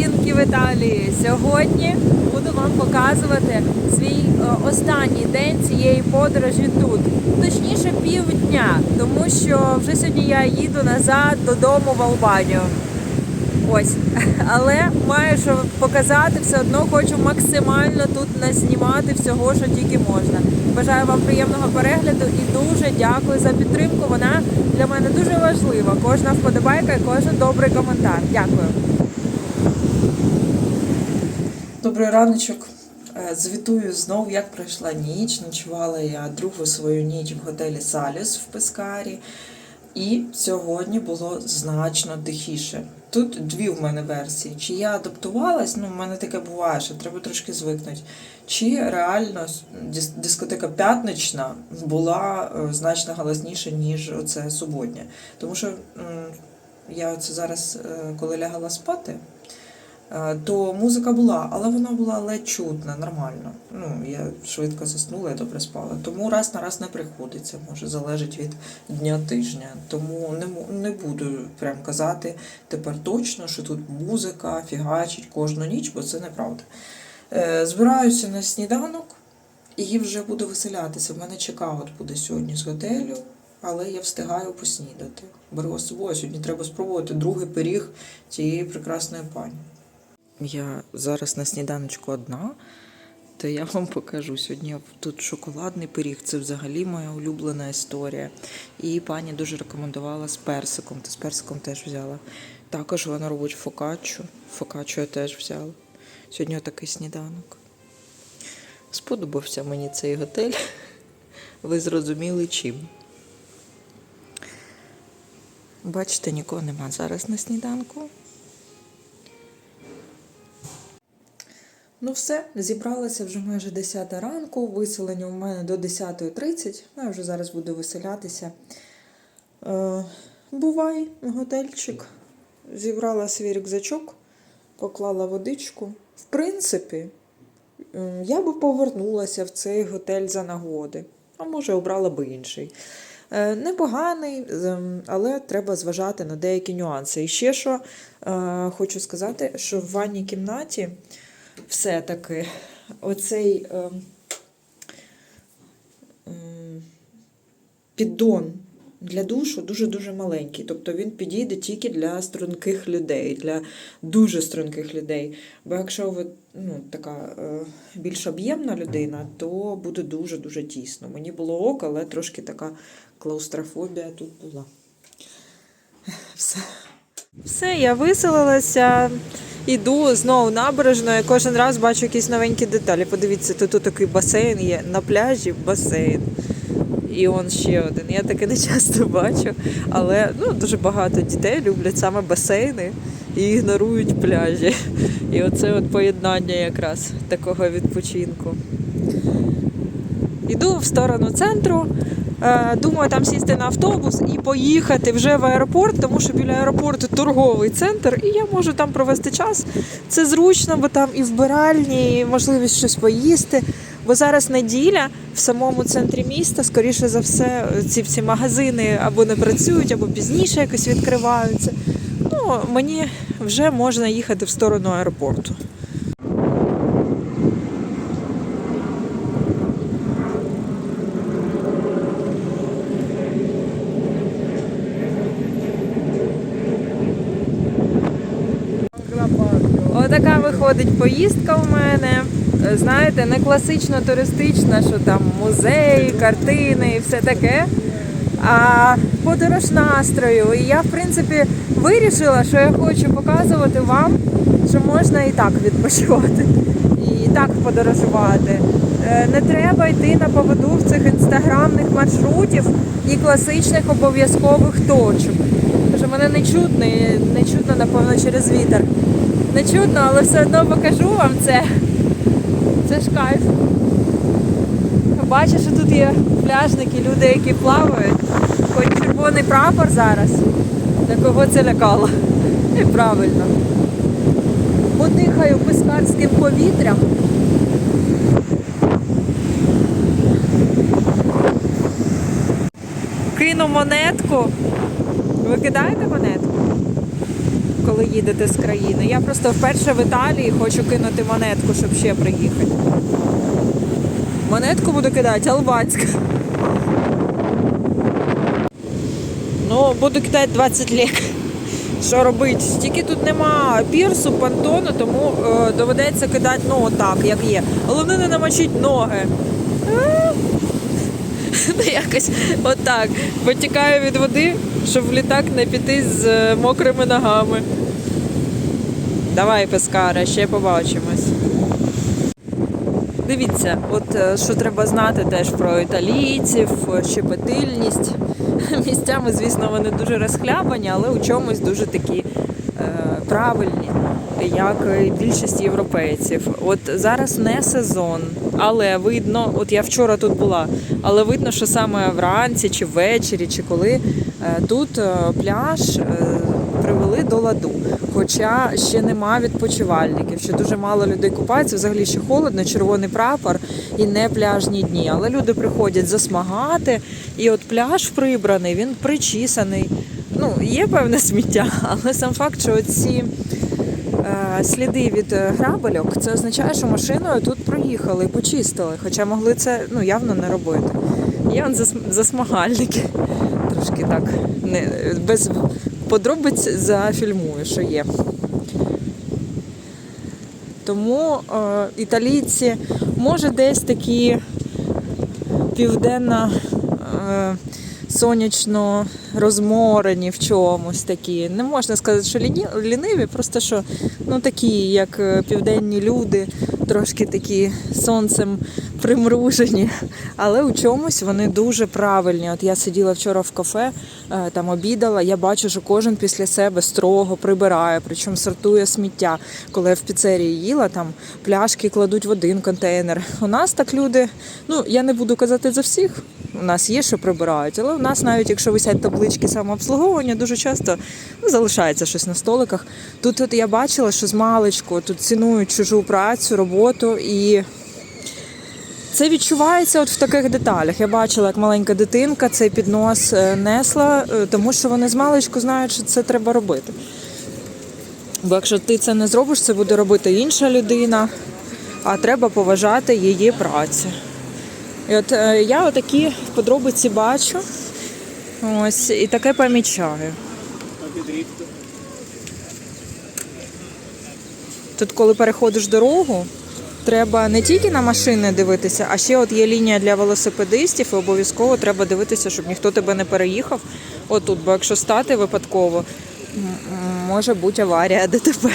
українки в Італії. Сьогодні буду вам показувати свій е, останній день цієї подорожі тут. Точніше, півдня, тому що вже сьогодні я їду назад додому в Албанію. Ось, але маю що показати, все одно хочу максимально тут назнімати всього, що тільки можна. Бажаю вам приємного перегляду і дуже дякую за підтримку. Вона для мене дуже важлива. Кожна вподобайка і кожен добрий коментар. Дякую. Добрий раночок. Е, Звітую знов, як пройшла ніч. Ночувала я другу свою ніч в готелі Саліс в Пескарі. І сьогодні було значно тихіше. Тут дві в мене версії. Чи я адаптувалась, ну в мене таке буває, що треба трошки звикнути. Чи реально дискотека п'ятнична була е, значно голосніша, ніж оце суботня. Тому що я оце зараз, е, коли лягала спати, то музика була, але вона була ледь чутна, нормально. Ну, я швидко заснула і добре спала. Тому раз на раз не приходиться, може залежить від дня тижня. Тому не, не буду прям казати тепер точно, що тут музика фігачить кожну ніч, бо це неправда. Е, збираюся на сніданок і вже буду виселятися. В мене чекаут буде сьогодні з готелю, але я встигаю поснідати. Беру з собою. Сьогодні треба спробувати другий пиріг цієї прекрасної пані. Я зараз на сніданочку одна, то я вам покажу. Сьогодні тут шоколадний пиріг, це взагалі моя улюблена історія. І пані дуже рекомендувала з персиком, то з персиком теж взяла. Також вона робить фокаччу. Фокаччу я теж взяла. Сьогодні отакий сніданок. Сподобався мені цей готель. Ви зрозуміли чим. Бачите, нікого нема зараз на сніданку. Ну все, зібралася вже майже 10 ранку. Виселення у мене до 10.30. Ну, я вже зараз буду виселятися. Е, бувай, готельчик. Зібрала свій рюкзачок, поклала водичку. В принципі, я би повернулася в цей готель за нагоди. А може, обрала би інший. Е, Непоганий, ем, але треба зважати на деякі нюанси. І ще що е, хочу сказати, що в ванній кімнаті все-таки оцей е, м, піддон для душу дуже-дуже маленький. Тобто він підійде тільки для струнких людей, для дуже струнких людей. Бо якщо ви ну, така е, більш об'ємна людина, то буде дуже-дуже тісно. Мені було ок, але трошки така клаустрофобія тут була. Все. Все, я виселилася. Іду знову набережною. Кожен раз бачу якісь новенькі деталі. Подивіться, тут, тут такий басейн є. На пляжі басейн. І он ще один. Я таке не часто бачу. Але ну, дуже багато дітей люблять саме басейни і ігнорують пляжі. І оце от поєднання якраз такого відпочинку. Іду в сторону центру. Е, Думаю, там сісти на автобус і поїхати вже в аеропорт, тому що біля аеропорту торговий центр, і я можу там провести час. Це зручно, бо там і вбиральні, і можливість щось поїсти. Бо зараз неділя в самому центрі міста, скоріше за все, ці всі магазини або не працюють, або пізніше якось відкриваються. Ну, мені вже можна їхати в сторону аеропорту. Виходить поїздка у мене. Е, Знаєте, не класично туристична, що там музеї, картини і все таке. А подорож настрою. І я, в принципі, вирішила, що я хочу показувати вам, що можна і так відпочивати, і так подорожувати. Е, Не треба йти на поводу в цих інстаграмних маршрутів і класичних обов'язкових точок. Що мене не чутно, не чутно, напевно, через вітер. Не чутно, але все одно покажу вам це. Це ж кайф. Бачиш, що тут є пляжники, люди, які плавають. Хоч червоний прапор зараз. Для кого це лякало? І правильно. Подихаю пискарським повітрям. Кину монетку. Ви кидаєте монетку? Коли їдете з країни. Я просто вперше в Італії хочу кинути монетку, щоб ще приїхати. Монетку буду кидати, албанська. Ну, буду кидати 20 лек. Що робити? Тільки тут нема пірсу, понтону, тому е, доведеться кидати ну отак, як є. Головне не намочити ноги. Ну, якось отак. Потікаю від води, щоб в літак не піти з е, мокрими ногами. Давай, пескара, ще побачимось. Дивіться, от е, що треба знати теж про італійців, щепетильність. Місцями, звісно, вони дуже розхлябані, але у чомусь дуже такі е, правильні, як і більшість європейців. От зараз не сезон, але видно, от я вчора тут була, але видно, що саме вранці чи ввечері, чи коли е, тут е, пляж е, привели до ладу. Хоча ще нема відпочивальників, ще дуже мало людей купаються. Взагалі ще холодно, червоний прапор і не пляжні дні. Але люди приходять засмагати, і от пляж прибраний, він причісаний. Ну, є певне сміття, але сам факт, що ці е, сліди від е, грабельок, це означає, що машиною тут проїхали почистили. Хоча могли це ну, явно не робити. Є засмагальники. Трошки так не, без подробиць зафільмую, що є. Тому е, італійці, може, десь такі південно е, сонячно розморені в чомусь такі. Не можна сказати, що ліниві, просто що ну, такі, як е, південні люди, трошки такі сонцем примружені. Але у чомусь вони дуже правильні. От я сиділа вчора в кафе, е, там обідала. Я бачу, що кожен після себе строго прибирає, причому сортує сміття. Коли я в піцерії їла, там пляшки кладуть в один контейнер. У нас так люди, ну я не буду казати за всіх. У нас є, що прибирають, але у нас навіть якщо висять таблички самообслуговування, дуже часто ну, залишається щось на столиках. Тут от я бачила, що з маличку тут цінують чужу працю, роботу і це відчувається от в таких деталях. Я бачила, як маленька дитинка цей піднос е, несла, е, тому що вони з маличку знають, що це треба робити. Бо якщо ти це не зробиш, це буде робити інша людина, а треба поважати її працю. І от е, я отакі подробиці бачу. Ось, і таке помічаю. Тут, коли переходиш дорогу, треба не тільки на машини дивитися, а ще от є лінія для велосипедистів, і обов'язково треба дивитися, щоб ніхто тебе не переїхав отут, бо якщо стати випадково, може бути аварія ДТП.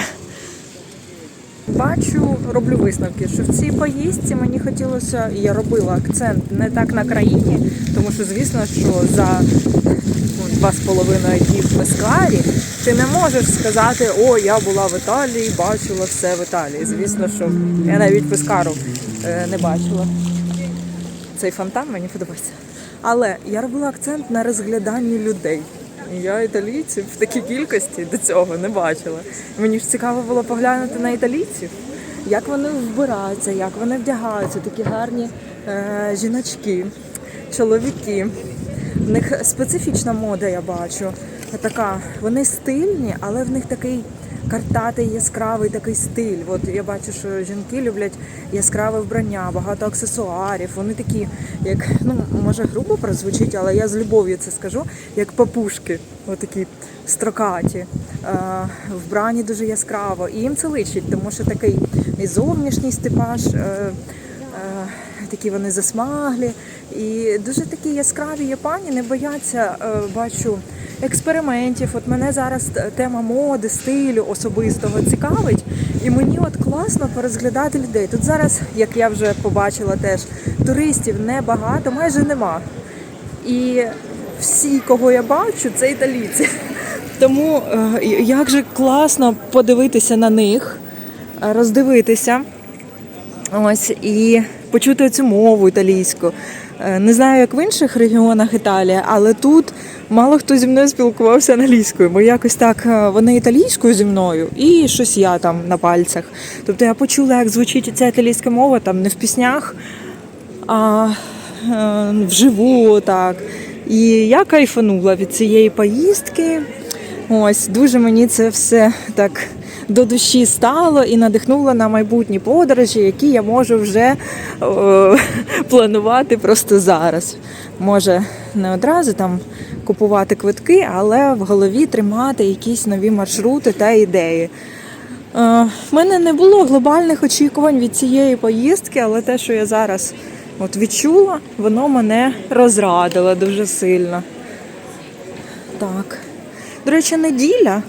Бачу, роблю висновки, що в цій поїздці мені хотілося, і я робила акцент не так на країні, тому що звісно, що за ну, два з половиною дні в Пескарі ти не можеш сказати, о, я була в Італії, бачила все в Італії. Звісно, що я навіть Пескару е, не бачила. Цей фонтан мені подобається. Але я робила акцент на розгляданні людей. Я італійців в такій кількості до цього не бачила. Мені ж цікаво було поглянути на італійців, як вони вбираються, як вони вдягаються, такі гарні е, жіночки, чоловіки. В них специфічна мода, я бачу. Така, вони стильні, але в них такий картатий, яскравий такий стиль. От я бачу, що жінки люблять яскраве вбрання, багато аксесуарів. Вони такі, як ну може грубо прозвучить, але я з любов'ю це скажу, як папушки, отакі строкаті. Е, вбрані дуже яскраво. І їм це личить, тому що такий і зовнішній стипаж. Е, е, такі вони засмаглі і дуже такі яскраві є пані, не бояться, е, бачу, експериментів. От мене зараз тема моди, стилю особистого цікавить, і мені от класно порозглядати людей. Тут зараз, як я вже побачила, теж туристів небагато, майже нема. І всі, кого я бачу, це італійці. Тому е, як же класно подивитися на них, е, роздивитися. Ось і почути цю мову італійську. Е, Не знаю, як в інших регіонах Італії, але тут мало хто зі мною спілкувався англійською, бо якось так е, вони італійською зі мною, і щось я там на пальцях. Тобто я почула, як звучить ця італійська мова там не в піснях, а е, вживу так. І я кайфанула від цієї поїздки. Ось дуже мені це все так до душі стало і надихнуло на майбутні подорожі, які я можу вже о, планувати просто зараз. Може, не одразу там купувати квитки, але в голові тримати якісь нові маршрути та ідеї. Е, В мене не було глобальних очікувань від цієї поїздки, але те, що я зараз от відчула, воно мене розрадило дуже сильно. Так. До речі, неділя.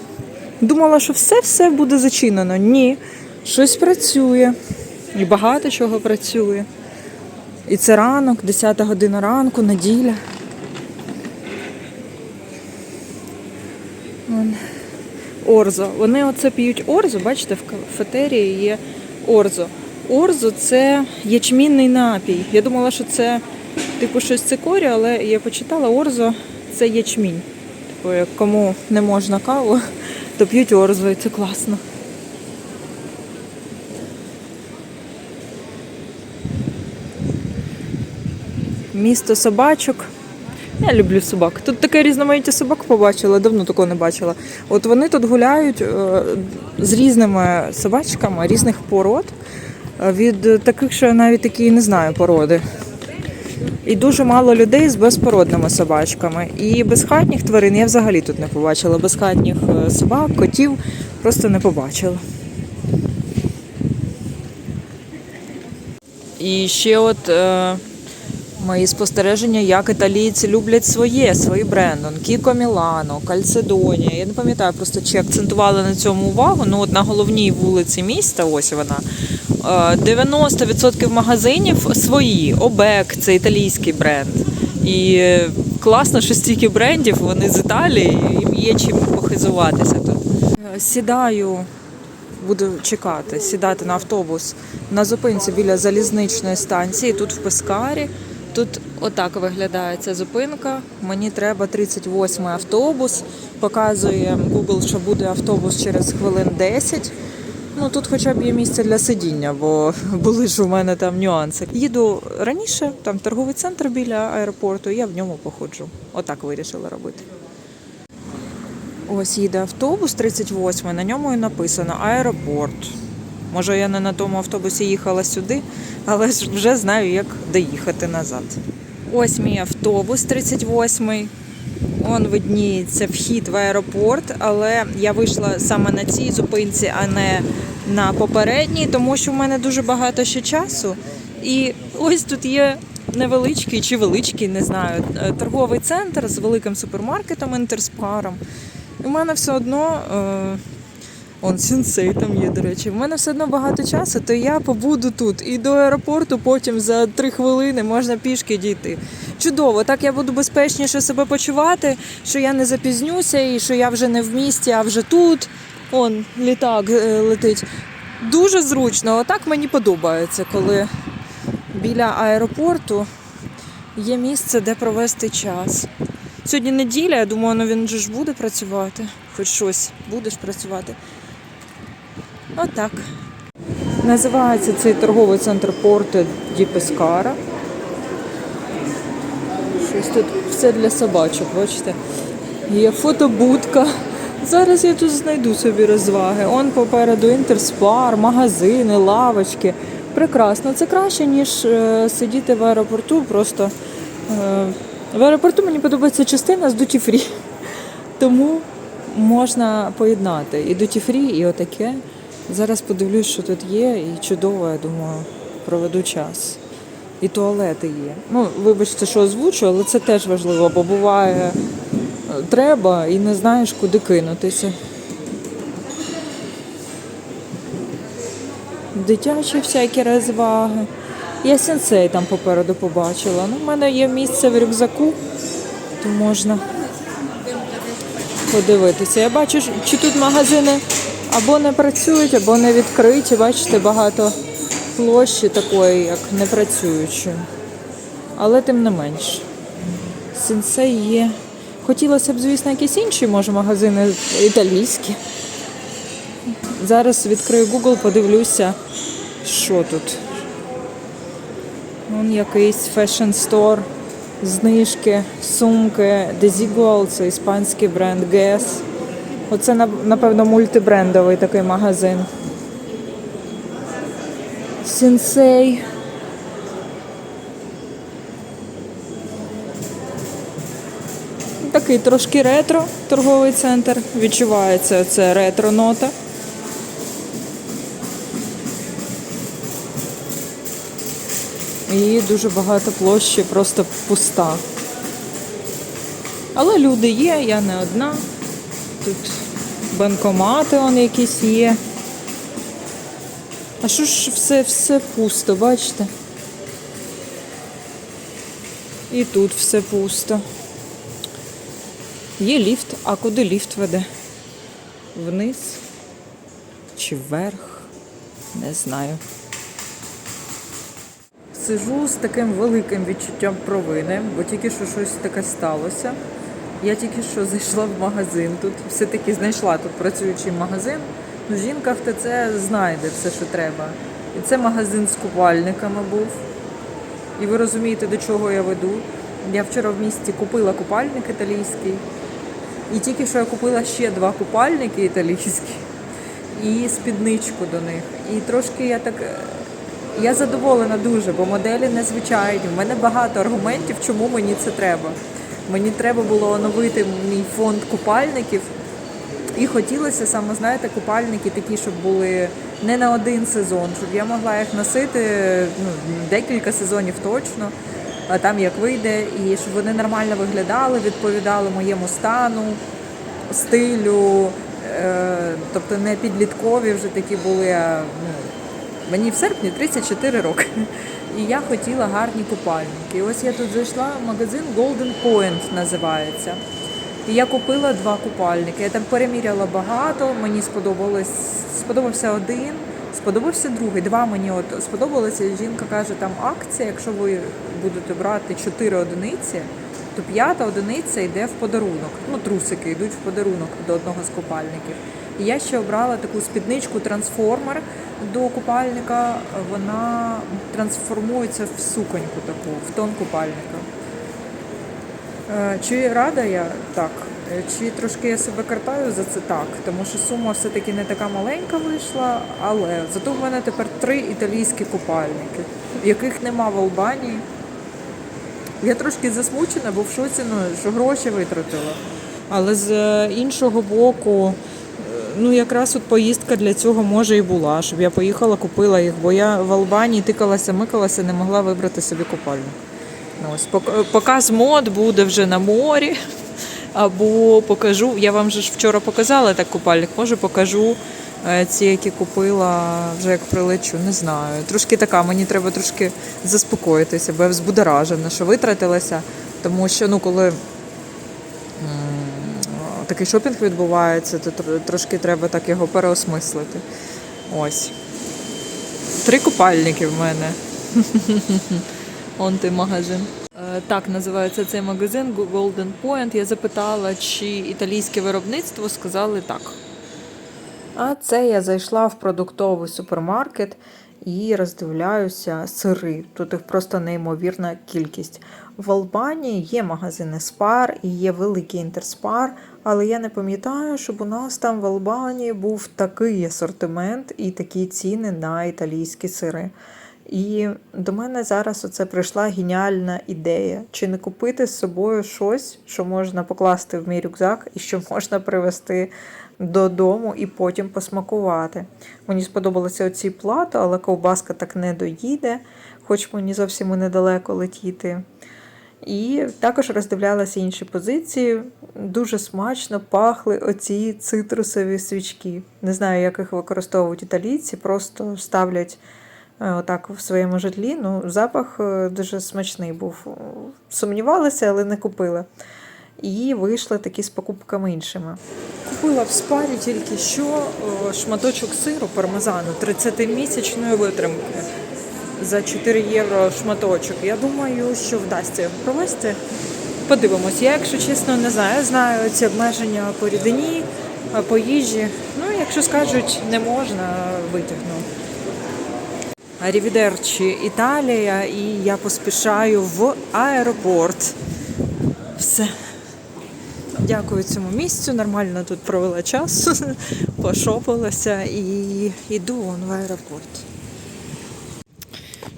Думала, що все-все буде зачинено. Ні, щось працює. І багато чого працює. І це ранок, 10 година ранку, неділя. Орзо. Вони оце п'ють орзо, бачите, в кафетерії є орзо. Орзо це ячмінний напій. Я думала, що це типу щось цикорі, але я почитала орзо це ячмінь. Типу, як кому не можна каву, то п'ють орзо, це класно. Місто собачок. Я люблю собак. Тут таке різноманіття собак побачила, давно такого не бачила. От вони тут гуляють е, з різними собачками різних пород. е, Від таких, що я навіть такі не знаю породи. І дуже мало людей з безпородними собачками. І безхатніх тварин я взагалі тут не побачила. Безхатніх е, собак, котів просто не побачила. І ще от е, мої спостереження, як італійці люблять своє, свої бренди. Кіко Мілано, Кальцедонія. Я не пам'ятаю просто, чи акцентували на цьому увагу. Ну от на головній вулиці міста, ось вона. Е, 90% магазинів свої. Обек це італійський бренд. І е, класно, що стільки брендів, вони з Італії, їм є чим похизуватися тут. Сідаю буду чекати, сідати на автобус на зупинці біля залізничної станції, тут в Пескарі. Тут отак виглядає ця зупинка. Мені треба 38 автобус. Показує Google, що буде автобус через хвилин 10. Ну тут хоча б є місце для сидіння, бо були ж у мене там нюанси. Їду раніше, там торговий центр біля аеропорту, я в ньому походжу. Отак вирішила робити. Ось їде автобус 38, на ньому і написано аеропорт. Може, я не на тому автобусі їхала сюди, але ж вже знаю, як доїхати назад. Ось мій автобус 38. Он видніється вхід в аеропорт, але я вийшла саме на цій зупинці, а не на попередній, тому що в мене дуже багато ще часу. І ось тут є невеличкий чи величкий, не знаю, е, торговий центр з великим супермаркетом інтерспаром. У мене все одно. Е, Он сенсей там є, до речі. У мене все одно багато часу, то я побуду тут. І до аеропорту потім за три хвилини можна пішки дійти. Чудово, так я буду безпечніше себе почувати, що я не запізнюся і що я вже не в місті, а вже тут. Он літак е, летить. Дуже зручно. Отак мені подобається, коли біля аеропорту є місце, де провести час. Сьогодні неділя, я думаю, ну він же ж буде працювати. Хоч щось будеш працювати. Отак. Називається цей торговий центр порту Ді Щось тут все для собачок, бачите? Є фотобудка. Зараз я тут знайду собі розваги. Он попереду інтерспар, магазини, лавочки. Прекрасно. Це краще, ніж е, сидіти в аеропорту. Просто е, в аеропорту мені подобається частина з дуті фрі. Тому можна поєднати і дуті фрі, і отаке. Зараз подивлюсь, що тут є, і чудово, я думаю, проведу час. І туалети є. Ну, вибачте, що озвучу, але це теж важливо, бо буває е, треба і не знаєш, куди кинутися. Дитячі всякі розваги. Я сенсей там попереду побачила. Ну, в мене є місце в рюкзаку, то можна подивитися. Я бачу, чи тут магазини або не працюють, або не відкриті. Бачите, багато площі такої, як не працюючої. Але тим не менш. Сенсей є. Хотілося б, звісно, якісь інші, може, магазини італійські. Зараз відкрию Google, подивлюся, що тут. Вон якийсь фешн стор, знижки, сумки, Desigual, це іспанський бренд Guess. Оце, напевно, мультибрендовий такий магазин. Сенсей. Такий трошки ретро торговий центр. Відчувається це ретро нота. І дуже багато площі, просто пуста. Але люди є, я не одна. Тут банкомати якісь є. А що ж все, все пусто, бачите? І тут все пусто. Є ліфт, а куди ліфт веде? Вниз чи вверх? Не знаю. Сижу з таким великим відчуттям провини, бо тільки що щось таке сталося. Я тільки що зайшла в магазин тут, все-таки знайшла тут працюючий магазин. Ну, жінка в ТЦ знайде все, що треба. І це магазин з купальниками був. І ви розумієте, до чого я веду. Я вчора в місті купила купальник італійський. І тільки що я купила ще два купальники італійські і спідничку до них. І трошки я так. е, Я задоволена дуже, бо моделі незвичайні. У мене багато аргументів, чому мені це треба. Мені треба було оновити мій фонд купальників. І хотілося саме, знаєте, купальники такі, щоб були не на один сезон, щоб я могла їх носити ну, декілька сезонів точно, а там як вийде, і щоб вони нормально виглядали, відповідали моєму стану, стилю, е, тобто не підліткові вже такі були. а ну, Мені в серпні 34 роки. І я хотіла гарні купальники. І ось я тут зайшла магазин Golden Point називається. І я купила два купальники. Я там переміряла багато, мені сподобалось, сподобався один, сподобався другий. Два мені от сподобалося. Жінка каже, там акція, якщо ви будете брати чотири одиниці, то п'ята одиниця йде в подарунок. Ну, трусики йдуть в подарунок до одного з купальників. І я ще обрала таку спідничку трансформер до купальника. Вона трансформується в суконьку таку, в тон купальника. Е, Чи рада я так? Е, Чи трошки я себе картаю за це так? Тому що сума все-таки не така маленька вийшла, але зато в мене тепер три італійські купальники, яких нема в Албанії. Я трошки засмучена, бо в шоці, ну, що гроші витратила. Але з е, іншого боку, ну якраз от поїздка для цього може і була, щоб я поїхала, купила їх, бо я в Албанії тикалася, микалася, не могла вибрати собі купальник. Ну, ось, показ мод буде вже на морі. Або покажу, я вам же ж вчора показала так купальник, може покажу е, ці, які купила вже як прилечу, не знаю. Трошки така, мені треба трошки заспокоїтися, бо я взбудоражена, що витратилася, тому що ну, коли такий шопінг відбувається, то трошки треба так його переосмислити. Ось. Три купальники в мене. Он той магазин. Е, Так називається цей магазин Golden Point. Я запитала, чи італійське виробництво сказали так. А це я зайшла в продуктовий супермаркет і роздивляюся сири. Тут їх просто неймовірна кількість. В Албанії є магазини Спар і є великий інтерспар, але я не пам'ятаю, щоб у нас там в Албанії був такий асортимент і такі ціни на італійські сири. І до мене зараз оце прийшла геніальна ідея: чи не купити з собою щось, що можна покласти в мій рюкзак і що можна привезти додому і потім посмакувати. Мені сподобалося оці плато, але ковбаска так не доїде, хоч мені зовсім і недалеко летіти. І також роздивлялася інші позиції. Дуже смачно пахли оці цитрусові свічки. Не знаю, як їх використовують італійці, просто ставлять отак в своєму житлі. Ну, запах е, дуже смачний був. Сумнівалася, але не купила. І вийшли такі з покупками іншими. Купила в спарі тільки що е, шматочок сиру пармезану 30-місячної витримки за 4 євро шматочок. Я думаю, що вдасться його провести. Подивимось. Я, якщо чесно, не знаю. Знаю ці обмеження по рідині, е, по їжі. Ну, якщо скажуть, не можна, витягну. Арівідерчі Італія, і я поспішаю в аеропорт. Все. Дякую цьому місцю. Нормально тут провела час, пошопилася і йду вон в аеропорт.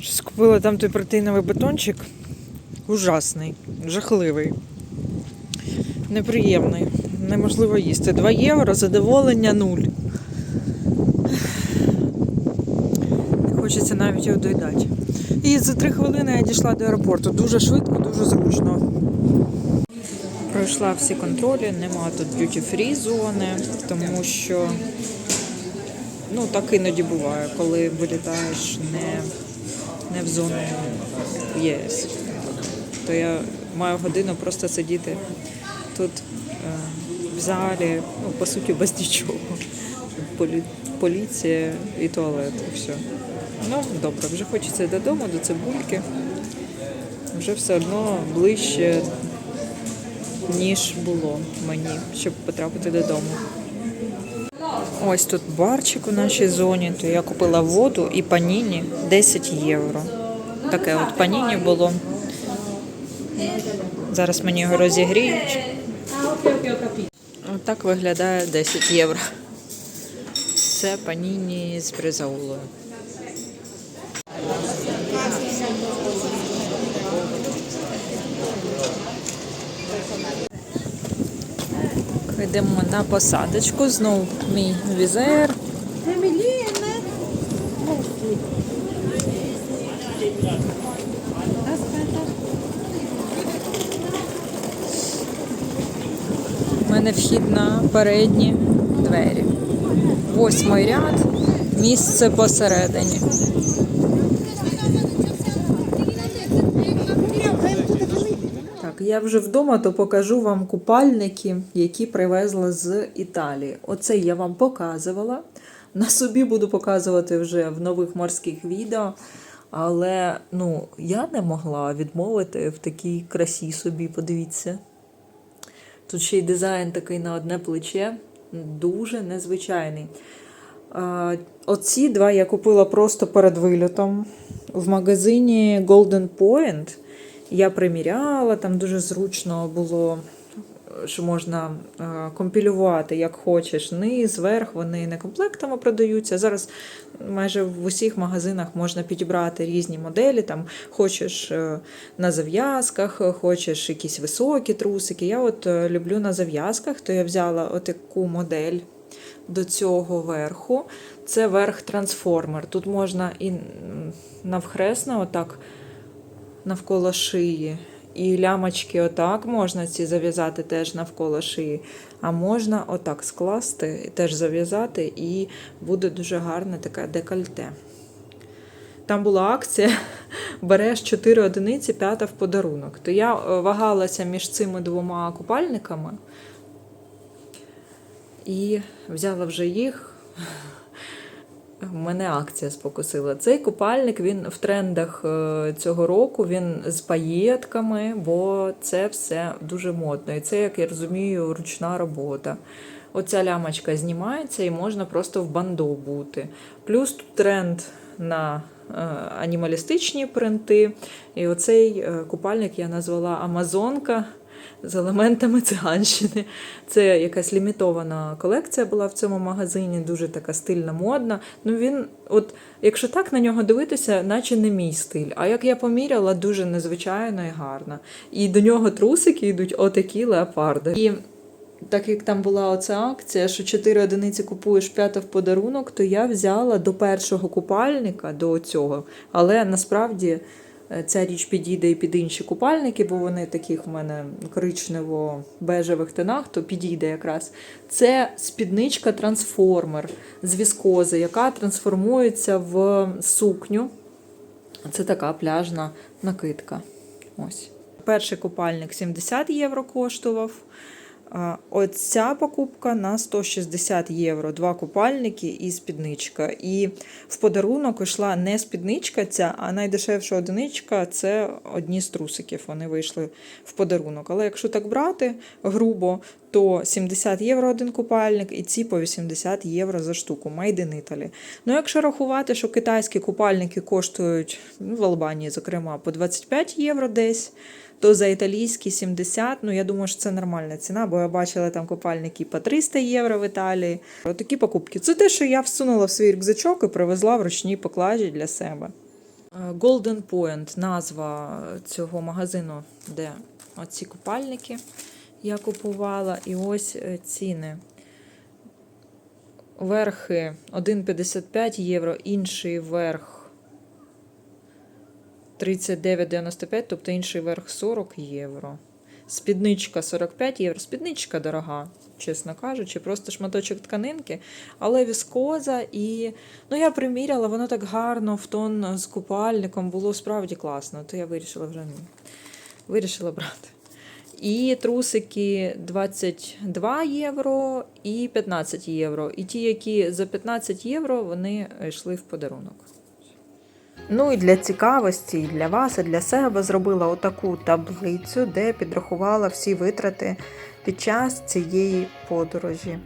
Щось купила там той протеїновий батончик. Ужасний, жахливий. Неприємний. Неможливо їсти. 2 євро, задоволення нуль. Хочеться навіть його доїдати. І за 3 хвилини я дійшла до аеропорту. Дуже швидко, дуже зручно. Пройшла всі контролі, нема тут duty-free зони, тому що ну, так іноді буває, коли вилітаєш не, не в зону ЄС. То я маю годину просто сидіти тут е, в залі, ну, по суті, без нічого. Полі, поліція і туалет, і все. Ну, добре, вже хочеться додому, до цибульки. Вже все одно ближче ніж було мені, щоб потрапити додому. Ось тут барчик у нашій зоні, то я купила воду і паніні 10 євро. Таке от паніні було. Зараз мені його розігріють. Так виглядає 10 євро. Це паніні з бризаулою. Йдемо на посадочку. Знову мій візер. У мене вхід на передні двері. Восьмий ряд, місце посередині. Я вже вдома, то покажу вам купальники, які привезла з Італії. Оце я вам показувала. На собі буду показувати вже в нових морських відео. Але ну, я не могла відмовити в такій красі собі, подивіться. Тут ще й дизайн такий на одне плече, дуже незвичайний. Оці два я купила просто перед вильотом в магазині Golden Point. Я приміряла, там дуже зручно було, що можна е, компілювати як хочеш. Низ, верх, вони не комплектами продаються. Зараз майже в усіх магазинах можна підібрати різні моделі. Там хочеш е, на зав'язках, хочеш якісь високі трусики. Я от е, люблю на зав'язках, то я взяла отаку модель до цього верху. Це верх трансформер. Тут можна і навхресно, отак навколо шиї. І лямочки отак можна ці зав'язати теж навколо шиї. А можна отак скласти і теж зав'язати, і буде дуже гарне таке декольте. Там була акція, береш 4 одиниці, п'ята в подарунок. То я е, вагалася між цими двома купальниками і взяла вже їх. Мене акція спокусила. Цей купальник він в трендах е, цього року він з паєтками, бо це все дуже модно. І це, як я розумію, ручна робота. Оця лямочка знімається і можна просто в бандо бути. Плюс тут тренд на е, анімалістичні принти. І оцей е, купальник я назвала Амазонка з елементами циганщини. Це якась лімітована колекція була в цьому магазині, дуже така стильна, модна. Ну він, от, якщо так на нього дивитися, наче не мій стиль. А як я поміряла, дуже незвичайно і гарно. І до нього трусики йдуть отакі леопарди. І так як там була оця акція, що 4 одиниці купуєш п'ята в подарунок, то я взяла до першого купальника, до цього. Але насправді ця річ підійде і під інші купальники, бо вони таких в мене коричнево-бежевих тонах, то підійде якраз. Це спідничка трансформер з віскози, яка трансформується в сукню. Це така пляжна накидка. Ось. Перший купальник 70 євро коштував. Оця покупка на 160 євро, два купальники і спідничка. І в подарунок йшла не спідничка ця, а найдешевша одиничка це одні з трусиків. Вони вийшли в подарунок. Але якщо так брати грубо, то 70 євро один купальник, і ці по 80 євро за штуку. Made in Italy. Ну, якщо рахувати, що китайські купальники коштують ну, в Албанії, зокрема, по 25 євро десь то за італійські 70. Ну, я думаю, що це нормальна ціна, бо я бачила там купальники по 300 євро в Італії. Отакі покупки. Це те, що я всунула в свій рюкзачок і привезла в ручній поклажі для себе. Е, Golden Point назва цього магазину, де оці купальники я купувала. І ось е, ціни. Верхи 1,55 євро, інший верх 39,95, тобто інший верх 40 євро. Спідничка 45 євро. Спідничка дорога, чесно кажучи, просто шматочок тканинки, але віскоза і. Ну, я приміряла, воно так гарно в тон з купальником було справді класно, то я вирішила вже. Вирішила брати. І трусики 22 євро і 15 євро. І ті, які за 15 євро, вони йшли в подарунок. Ну і для цікавості, і для вас, і для себе зробила отаку таблицю, де підрахувала всі витрати під час цієї подорожі.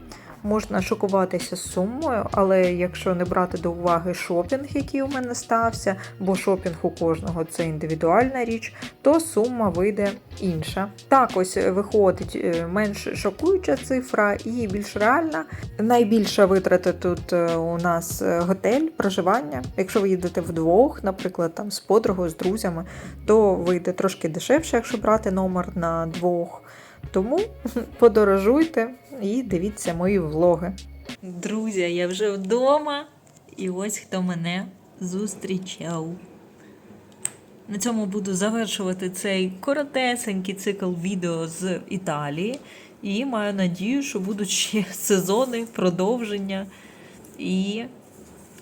Можна шокуватися сумою, але якщо не брати до уваги шопінг, який у мене стався, бо шопінг у кожного це індивідуальна річ, то сума вийде інша. Так ось виходить е, менш шокуюча цифра і більш реальна. Найбільша витрата тут е, у нас е, готель, проживання. Якщо ви їдете вдвох, наприклад, там з подругою, з друзями, то вийде трошки дешевше, якщо брати номер на двох. Тому подорожуйте і дивіться мої влоги. Друзі, я вже вдома, і ось хто мене зустрічав. На цьому буду завершувати цей коротесенький цикл відео з Італії. І маю надію, що будуть ще сезони, продовження. І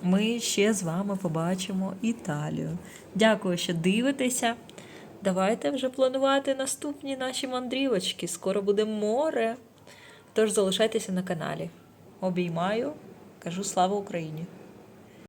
ми ще з вами побачимо Італію. Дякую, що дивитеся. Давайте вже планувати наступні наші мандрівочки. Скоро буде море. Тож залишайтеся на каналі. Обіймаю, кажу слава Україні!